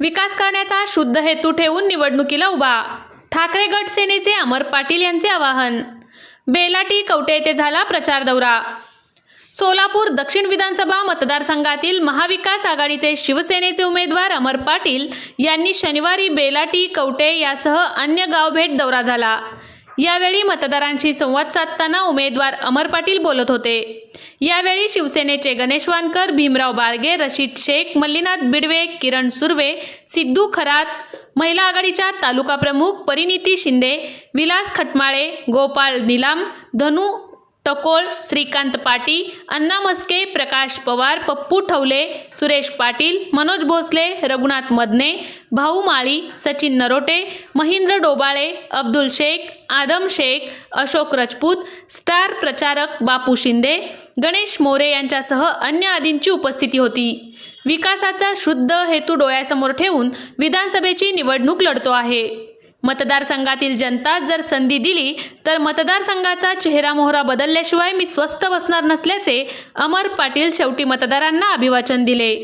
विकास करण्याचा शुद्ध हेतू ठेवून निवडणुकीला उभा. ठाकरे गट सेनेचे अमर पाटील यांचे आवाहन. बेलाटी कवटे येथे झाला प्रचार दौरा. सोलापूर दक्षिण विधानसभा मतदारसंघातील महाविकास आघाडीचे शिवसेनेचे उमेदवार अमर पाटील यांनी शनिवारी बेलाटी कवटे यासह अन्य गावभेट दौरा झाला. यावेळी मतदारांशी संवाद साधताना उमेदवार अमर पाटील बोलत होते. यावेळी शिवसेनेचे गणेश वानकर भीमराव बाळगे रशीद शेख मल्लीनाथ बिडवे किरण सुर्वे सिद्धू खरात महिला आघाडीच्या तालुका प्रमुख परिणिती शिंदे विलास खटमाळे गोपाळ निलाम धनू टकोळ श्रीकांत पाटी अण्णा मस्के प्रकाश पवार पप्पू ठवले सुरेश पाटील मनोज भोसले रघुनाथ मदने भाऊ माळी सचिन नरोटे महेंद्र डोबाळे अब्दुल शेख आदम शेख अशोक रजपूत स्टार प्रचारक बापू शिंदे गणेश मोरे यांच्यासह अन्य आदींची उपस्थिती होती. विकासाचा शुद्ध हेतू डोळ्यासमोर ठेवून विधानसभेची निवडणूक लढतो आहे. मतदारसंघातील जनता जर संधी दिली तर मतदारसंघाचा चेहरा मोहरा बदलल्याशिवाय मी स्वस्थ बसणार नसल्याचे अमर पाटील शेवटी मतदारांना अभिवाचन दिले.